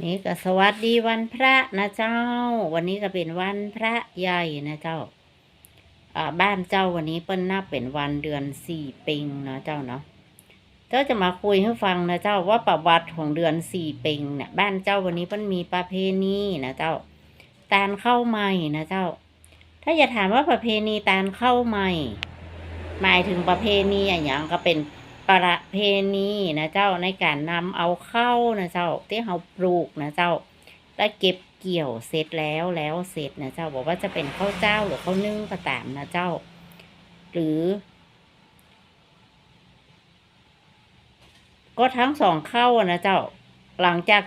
นี่ก็สวัสดีวันพระนะเจ้า วันนี้ก็เป็นวันพระใหญ่นะเจ้าบ้านเจ้าวันนี้เปิ้นนับเป็นวันเดือนสี่ปิงนะเจ้าเนาะเจ้าจะมาคุยให้ฟังนะเจ้าว่าประวัติของเดือนสี่ปิงเนี่ยบ้านเจ้าวันนี้เปิ้นมีประเพณีนะเจ้าตาลเข้าใหม่นะเจ้า ถ้าจะถามว่าประเพณีตาลเข้าใหม่ หมายถึงประเพณีอย่างก็เป็น ประเพณีนะเจ้าในการนำเอาเข้านะเจ้าที่เขาปลูกนะเจ้าแล้เก็บเกี่ยวเสร็จแล้วแล้วเสร็จนะเจ้าบอกว่าจะเป็นข้าวเจ้าหรือข้าวนึ่งก็ตามนะเจ้า หรือ ก็ทั้งสองเข้านะเจ้า หลังจาก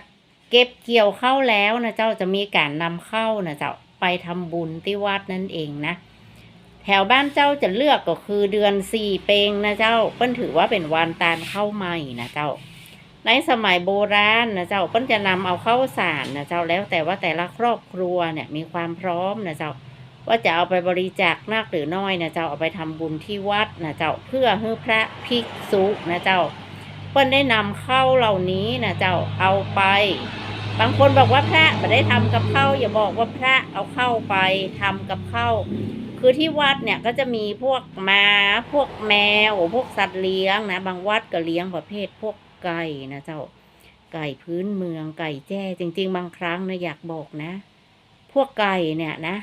เก็บเกี่ยวเข้าแล้วนะเจ้าจะมีการนำเข้านะเจ้าไปทำบุญที่วัดนั่นเองนะ แถวบ้านเจ้าจะเลือกก็คือเดือนสี่เปงนะเจ้า เปิ้นถือว่าเป็นวันตาลเข้าใหม่นะเจ้า ในสมัยโบราณนะเจ้าเปิ้นจะนำเอาเข้าวสารนะเจ้าแล้วแต่ว่าแต่ละครอบครัวเนี่ยมีความพร้อมนะเจ้า ว่าจะเอาไปบริจาคมากหรือน้อยนะเจ้าเอาไปทำบุญที่วัดนะเจ้าเพื่อให้พระภิกษุนะเจ้า เปิ้นได้นำเข้าเหล่านี้นะเจ้าเอาไปบางคนบอกว่าพระไม่ได้ทำกับข้าวอย่าบอกว่าพระเอาเข้าไปทำกับข้าว คือที่วัดเนี่ยก็จะมีพวกม้าพวกแมว พวกสัตว์เลี้ยงนะ บางวัดก็เลี้ยงประเภทพวกไก่นะเจ้า ไก่พื้นเมืองไก่แจ้ จริง ๆ บางครั้งนะอยากบอกนะ พวกไก่เนี่ยนะ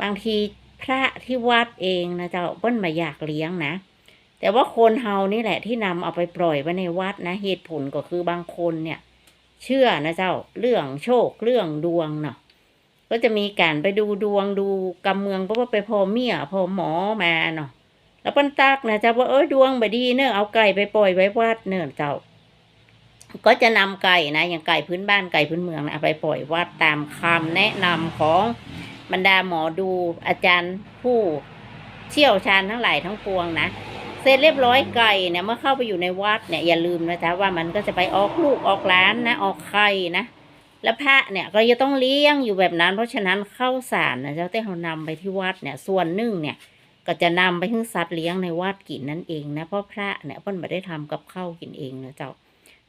บางทีพระที่วัดเองนะเจ้าเปิ้นมาอยากเลี้ยงนะ แต่ว่าคนเฮานี่แหละที่นำเอาไปปล่อยไว้ในวัดนะ เหตุผลก็คือบางคนเนี่ย เชื่อนะเจ้าเรื่องโชคเรื่องดวงเนาะ ก็จะมีการไปดูดวงดูกำเมืองเพราะว่าไปพอเมียพอหมอมาเนาะแล้วปันตักนะเจ้าว่าเอ้ยดวงบดีเนอะเอาไก่ไปปล่อยไว้วัดเนอะเจ้า ก็จะนำไก่นะอย่างไก่พื้นบ้านไก่พื้นเมืองนะไปปล่อยวัดตามคำแนะนำของบรรดาหมอดูอาจารย์ผู้เชี่ยวชาญทั้งหลายทั้งปวงนะเสร็จเรียบร้อยไก่เนี่ยเมื่อเข้าไปอยู่ในวัดเนี่ยอย่าลืมนะจ๊ะว่ามันก็จะไปออกลูกออกล้านนะออกไข่นะ แล้วพระเนี่ยก็จะต้องเลี้ยงอยู่แบบนั้น เพราะฉะนั้นข้าวสารนะเจ้าที่เขานำไปที่วัดเนี่ย ส่วนหนึ่งเนี่ย ก็จะนำไปให้สัตว์เลี้ยงในวัดกินนั่นเองนะเพราะพระเนี่ยเพิ่นไม่ได้ทำกับข้าวกินเองนะเจ้า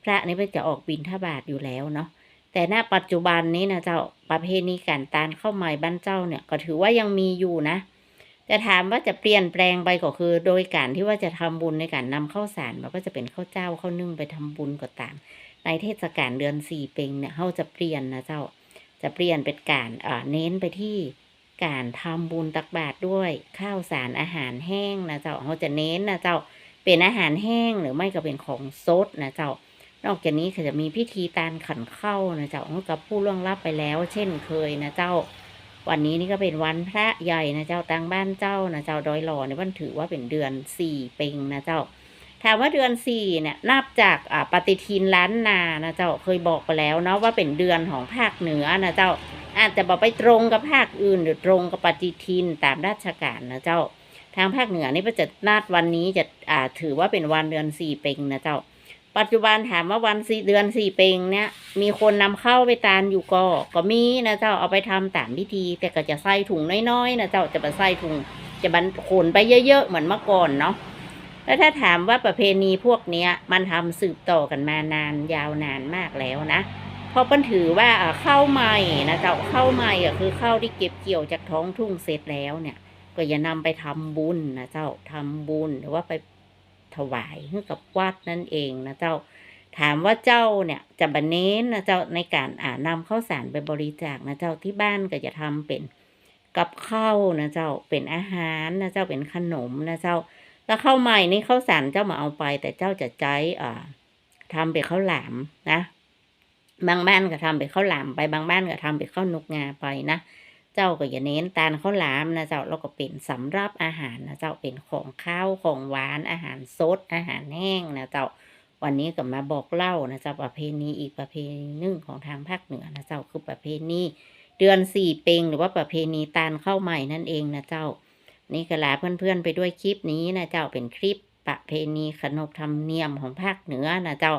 พระนี่เพิ่นจะออกบิณฑบาตอยู่แล้วเนาะแต่ณปัจจุบันนี้นะเจ้าประเพณีการตานเข้าวใหม่บ้านเจ้าเนี่ย ก็ถือว่ายังมีอยู่นะแต่ถามว่าจะเปลี่ยนแปลงไปก็คือ โดยการที่ว่าจะทำบุญในการนำข้าวสารมันก็จะเป็นข้าวเจ้าข้าวนึ่งไปทำบุญก็ตาม ในเทศกาลเดือนสี่เปงเนี่ยเขาจะเปลี่ยนนะเจ้า จะเปลี่ยนเป็นการเน้นไปที่การทำบุญตักบาตรด้วยข้าวสารอาหารแห้งนะเจ้าเขาจะเน้นนะเจ้าเป็นอาหารแห้งหรือไม่ก็เป็นของสดนะเจ้า นอกจากนี้ก็จะมีพิธีตานขันเข้านะเจ้าเขากับผู้ล่วงลับไปแล้ว เช่นเคยนะเจ้า วันนี้นี่ก็เป็นวันพระใหญ่นะเจ้าตังบ้านเจ้านะเจ้าดอยหล่อในยวันถือว่าเป็นเดือนสี่เปงนะเจ้า ถามว่าเดือนสี่เนี่ยนับจากปฏิทินล้านนานะเจ้าเคยบอกไปแล้วเนาะว่าเป็นเดือนของภาคเหนือนะเจ้าอาจจะบอกไปตรงกับภาคอื่น หรือตรงกับปฏิทินตามราชการนะเจ้า ทางภาคเหนือนี่ก็จะนาดวันนี้จะอ่าถือว่าเป็นวันเดือนสี่เปงนะเจ้า ปัจจุบันถามว่าวันสี่เดือนสี่เปงเนี่ยมีคนนำเข้าไปตานอยู่ก็ก็มีนะเจ้าเอาไปทำตามพิธี แต่ก็จะใส่ถุงน้อยๆนะเจ้าจะไปใส่ถุงจะบรรขนไปเยอะ ๆ เหมือนเมื่อก่อนเนาะ แล้วถ้าถามว่าประเพณีพวกเนี้ยมันทำสืบต่อกันมานานยาวนานมากแล้วนะเพราะเปิ้นถือว่าเข้าใหม่นะเจ้าเข้าใหม่อะคือเข้าที่เก็บเกี่ยวจากท้องทุ่งเสร็จแล้วเนี่ย ก็อย่านำไปทำบุญนะเจ้าทำบุญหรือว่าไปถวายให้กับวัดนั่นเองนะเจ้า ถามว่าเจ้าเนี่ยจะบันเน้นนะเจ้าในการอ่านำข้าวสารไปบริจาคนะเจ้าที่บ้านก็จะทำเป็นกับข้าวนะเจ้าเป็นอาหารนะเจ้าเป็นขนมนะเจ้า แล้วข้าวใหม่นี่ข้าวสารเจ้ามาเอาไป แต่เจ้าจะใจอ่าทำเป็นข้าวหลามนะ บางบ้านก็ทำเป็นข้าวหลามไปบางบ้านก็ทำเป็นข้าวนกงาไปนะเจ้าก็อย่าเน้นตาลข้าวหลามนะเจ้าแล้วก็เป็นสำรับอาหารนะเจ้าเป็นของข้าวของหวานอาหารสดอาหารแห้งนะเจ้าวันนี้ก็มาบอกเล่านะเจ้าประเพณีอีกประเพณีหนึ่งของทางภาคเหนือนะเจ้าคือประเพณีเดือนสี่เปงหรือว่าประเพณีตาลข้าวใหม่นั่นเองนะเจ้า นี่ก็ลาเพื่อนๆไปด้วยคลิปนี้นะเจ้าเป็นคลิปประเพณีขนบธรรมเนียมของภาคเหนือนะเจ้า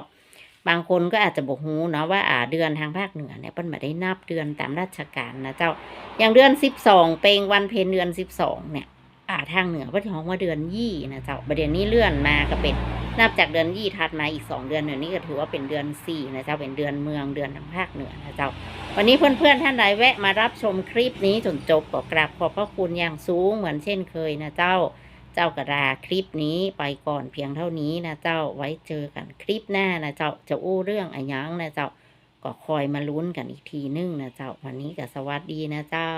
บางคนก็อาจจะบอกฮูเนาะว่าอ่าเดือนทางภาคเหนือเนี่ยเปิ้นมาได้นับเดือนตามราชการนะเจ้า อย่างเดือนสิบสองเปงวันเพ็ญเดือนสิบสองเนี่ยอ่าทางเหนือเพิ่นฮ้องว่าเดือนยี่นะเจ้าประเดี๋ยวนี้เลื่อนมาก็เป็นนับจากเดือนยี่ถัดมาอีกสองเดือนเดือนนี้ก็ถือว่าเป็นเดือนสี่นะเจ้าเป็นเดือนเมืองเดือนทางภาคเหนือนะเจ้า วันนี้เพื่อนๆท่านใดแวะมารับชมคลิปนี้จนจบก็กราบขอบพระคุณอย่างสูงเหมือนเช่นเคยนะเจ้า เจ้ากระดาคลิปนี้ไปก่อนเพียงเท่านี้นะเจ้าไว้เจอกันคลิปหน้านะเจ้าจะอู้เรื่องอะยังนะเจ้าก็คอยมาลุ้นกันอีกทีนึงนะเจ้าวันนี้ก็สวัสดีนะเจ้า